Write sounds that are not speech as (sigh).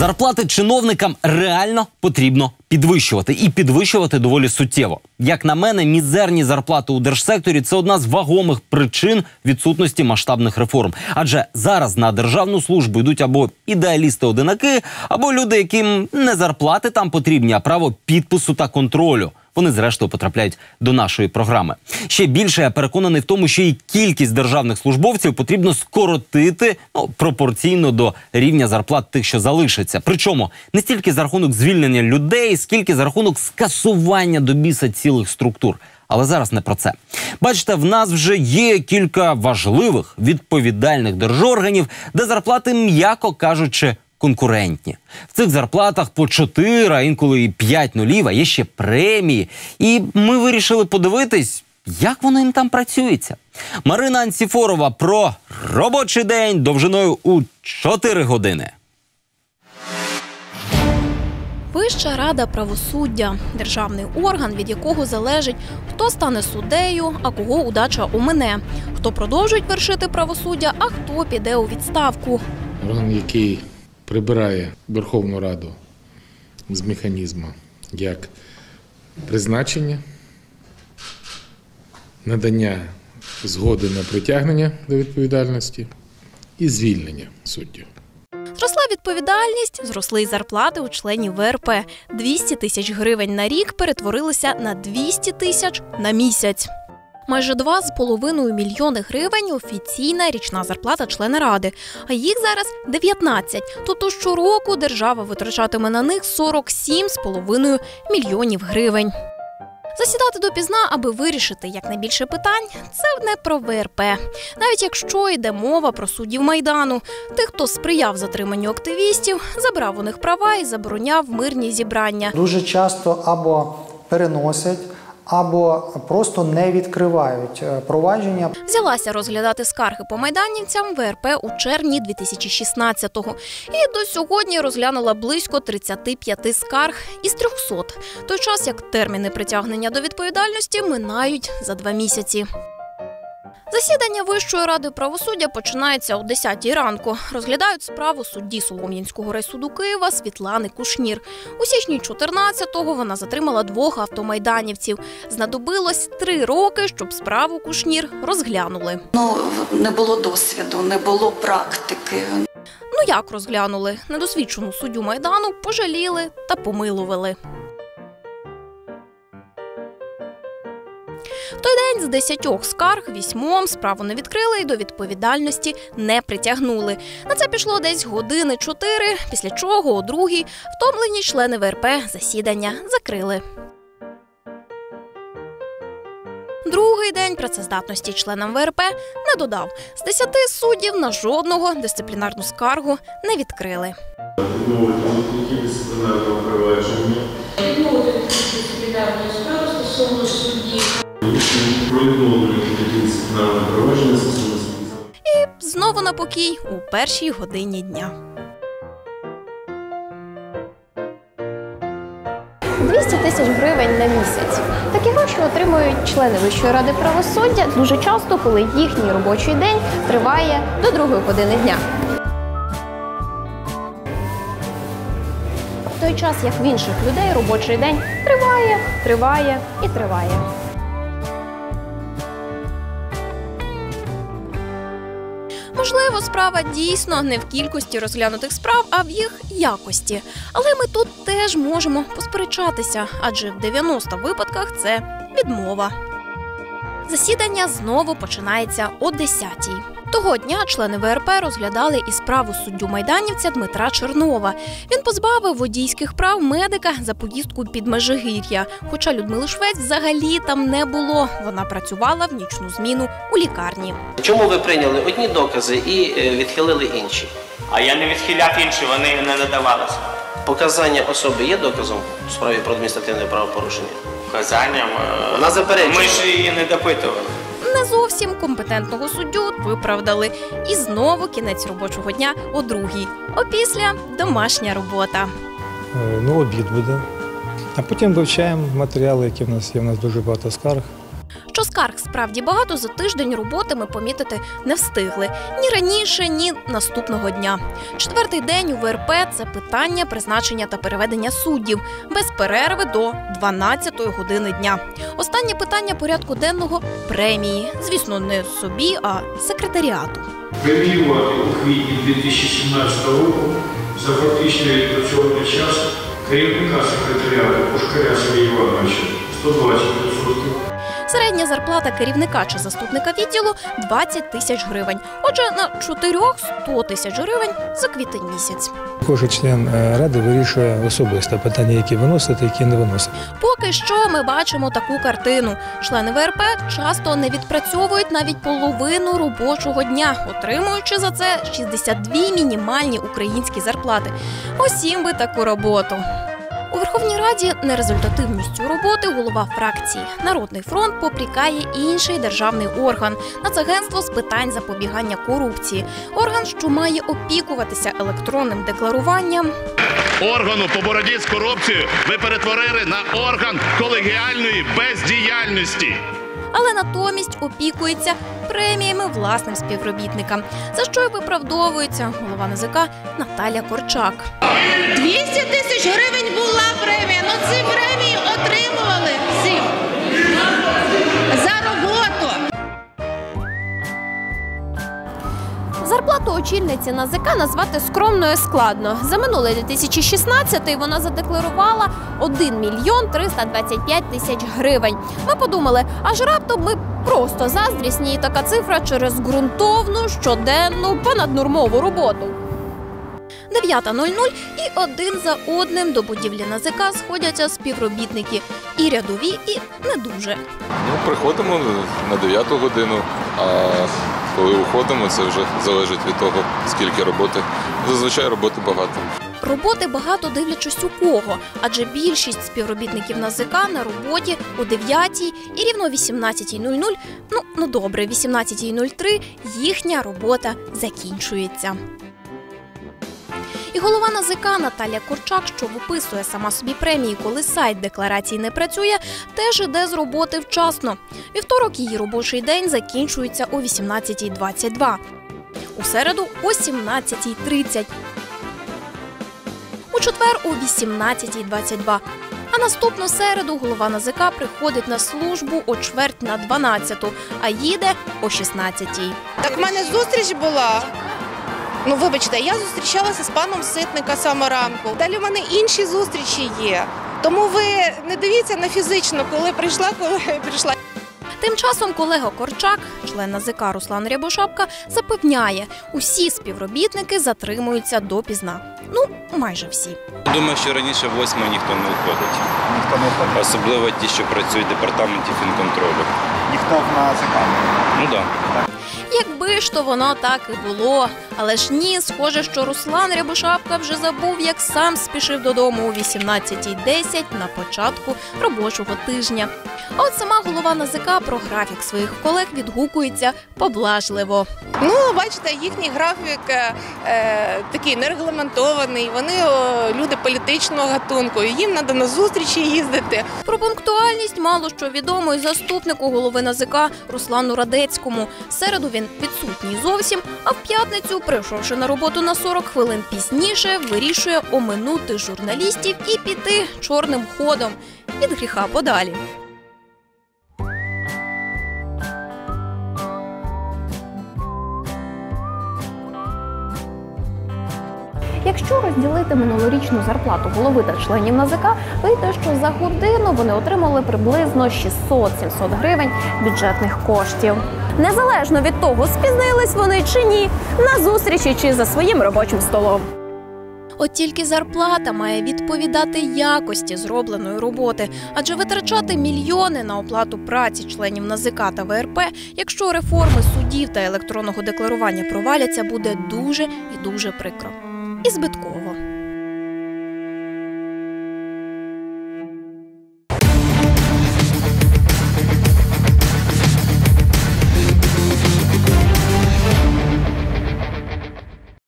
Зарплати чиновникам реально потрібно підвищувати і підвищувати доволі суттєво. Як на мене, мізерні зарплати у держсекторі це одна з вагомих причин відсутності масштабних реформ. Адже зараз на державну службу йдуть або ідеалісти-одинаки, або люди, яким не зарплати там потрібні, а право підпису та контролю. Вони зрештою потрапляють до нашої програми. Ще більше я переконаний в тому, що і кількість державних службовців потрібно скоротити ну, пропорційно до рівня зарплат тих, що залишаться. Причому не стільки за рахунок звільнення людей, скільки за рахунок скасування до біса цілих структур. Але зараз не про це. Бачите, в нас вже є кілька важливих відповідальних держорганів, де зарплати, м'яко кажучи, конкурентні. В цих зарплатах по 4, а інколи і 5 нулів, а є ще премії. І ми вирішили подивитись, як воно їм там працюється. Марина Анціфорова про робочий день довжиною у 4 години. Вища рада правосуддя державний орган, від якого залежить, хто стане суддею, а кого удача умине, хто продовжить вершити правосуддя, а хто піде у відставку. Орган, який прибирає Верховну Раду з механізму як призначення, надання згоди на притягнення до відповідальності і звільнення суддів. Зросла відповідальність, зросли й зарплати у членів ВРП. 200 тисяч гривень на рік перетворилися на 200 тисяч на місяць. Майже 2,5 мільйони гривень офіційна річна зарплата члена ради, а їх зараз 19. Тобто щороку держава витрачатиме на них 47,5 мільйонів гривень. Засідати допізна, аби вирішити якнайбільше питань, це не про ВРП. Навіть якщо йде мова про суддів майдану, тих, хто сприяв затриманню активістів, забрав у них права і забороняв мирні зібрання. Дуже часто або переносять, або просто не відкривають е, провадження. Взялася розглядати скарги по майданівцям ВРП у червні 2016-го. І до сьогодні розглянула близько 35 скарг із 300. Той час як терміни притягнення до відповідальності минають за два місяці. Засідання Вищої ради правосуддя починається о 10 ранку. Розглядають справу судді Солом'янського райсуду Києва Світлани Кушнір. У січні 14-го вона затримала двох автомайданівців. Знадобилось три роки, щоб справу Кушнір розглянули. Ну, не було досвіду, не було практики. Ну як розглянули? Недосвідчену суддю майдану пожаліли та помилували. В той день з десятьох скарг вісьмом справу не відкрили і до відповідальності не притягнули. На це пішло десь години чотири, після чого о другій втомлені члени ВРП засідання закрили. Другий день працездатності членам ВРП не додав. З десяти суддів на жодного дисциплінарну скаргу не відкрили. відмовити дисциплінарного провадження. відмовити від дисциплінарної справи стосовно судді. Стосовно. Знову на покій у першій годині дня. 200 тисяч гривень на місяць. Такі гроші отримують члени Вищої ради правосуддя дуже часто, коли їхній робочий день триває до другої години дня. В той час, як в інших людей робочий день триває, триває і триває. Можливо, справа дійсно не в кількості розглянутих справ, а в їх якості. Але ми тут теж можемо посперечатися, адже в 90 випадках це відмова. Засідання знову починається о 10-й. Того дня члени ВРП розглядали і справу суддю майданівця Дмитра Чернова. Він позбавив водійських прав медика за поїздку під Межигір'я. Хоча Людмили Швець взагалі там не було. Вона працювала в нічну зміну у лікарні. Чому ви прийняли одні докази і е, відхилили інші? А я не відхиляв інші, вони не надавалися. Показання особи є доказом у справі про адміністративне правопорушення? Вказанням. е, Вона заперечила. Ми ж її не допитували. Зовсім компетентного суддю виправдали. І знову кінець робочого дня о другій. Опісля домашня робота. Е, Ну, обід буде. А потім вивчаємо матеріали, які в нас є. У нас дуже багато скарг. Скарг справді багато за тиждень роботи ми помітити не встигли ні раніше, ні наступного дня. Четвертий день у ВРП це питання призначення та переведення суддів без перерви до 12-ї години дня. Останнє питання порядку денного премії. Звісно, не собі, а секретаріату. Преміювати у квітні 2017 року за фактично відпрацьований час керівника секретаріату Пушкаря Сергія Івановича 120%. Середня зарплата керівника чи заступника відділу 20 тисяч гривень. Отже, на 400 100 тисяч гривень за квітень місяць. Кожен член е, ради вирішує особисто питання, які виносити, які не виносити. Поки що ми бачимо таку картину. Члени ВРП часто не відпрацьовують навіть половину робочого дня, отримуючи за це 62 мінімальні українські зарплати. Усім би таку роботу. У Верховній Раді нерезультативністю роботи голова фракції Народний фронт попрікає інший державний орган Нацагентство з питань запобігання корупції. Орган, що має опікуватися електронним декларуванням, Органу по боротьбі з корупцією ви перетворили на орган колегіальної бездіяльності. Але натомість опікується преміями власним співробітникам, за що й виправдовується голова НАЗК Наталя Корчак. 200 тисяч гривень була премія. Ну ці премії отримували очільниці НАЗК назвати скромною складно. За минулий 2016 вона задекларувала 1 мільйон 325 тисяч гривень. Ми подумали, аж раптом ми просто заздрісні, і така цифра через ґрунтовну щоденну понаднормову роботу. 9.00 і один за одним до будівлі НАЗК сходяться співробітники і рядові, і не дуже. Ну, приходимо на 9 годину, а коли уходимо, це вже залежить від того, скільки роботи. Зазвичай роботи багато. Роботи багато дивлячись у кого, адже більшість співробітників НАЗК на роботі о 9 і рівно о 18.00, ну, ну добре, 18.03 їхня робота закінчується. І голова НАЗК Наталія Корчак, що виписує сама собі премії, коли сайт декларації не працює, теж іде з роботи вчасно. Вівторок її робочий день закінчується о 18.22. У середу о 17.30. У четвер о 18.22. А наступну середу голова НАЗК приходить на службу о чверть на 12, а їде о 16. Так в мене зустріч була. Ну, вибачте, я зустрічалася з паном Ситника саме ранку. Далі в мене інші зустрічі є. Тому ви не дивіться на фізично, коли прийшла, коли (laughs) прийшла. Тим часом колега Корчак, член НАЗК Руслан Рябошапка, запевняє, усі співробітники затримуються допізна. Ну, майже всі. Думаю, що раніше восьмої ніхто не виходить. Ніхто не виходить? Особливо ті, що працюють в департаменті фінконтролю. Ніхто в НАЗК? Ну так. Якби ж то воно так і було. Але ж ні, схоже, що Руслан Рябошапка вже забув, як сам спішив додому о 18.10 на початку робочого тижня. А от сама голова НАЗК про графік своїх колег відгукується поблажливо. Ну, бачите, їхній графік е, е, такий нерегламентований. Вони о, люди політичного гатунку. Їм треба на зустрічі їздити. Про пунктуальність мало що відомо і заступнику голови НАЗК Руслану Радецькому. Середу він відсутній зовсім, а в п'ятницю, прийшовши на роботу на 40 хвилин пізніше, вирішує оминути журналістів і піти чорним ходом від гріха подалі. Якщо розділити минулорічну зарплату голови та членів НАЗК, вийде, що за годину вони отримали приблизно 600-700 гривень бюджетних коштів. Незалежно від того, спізнились вони чи ні, на зустрічі чи за своїм робочим столом. От тільки зарплата має відповідати якості зробленої роботи, адже витрачати мільйони на оплату праці членів НАЗК та ВРП, якщо реформи судів та електронного декларування проваляться, буде дуже і дуже прикро і збитково.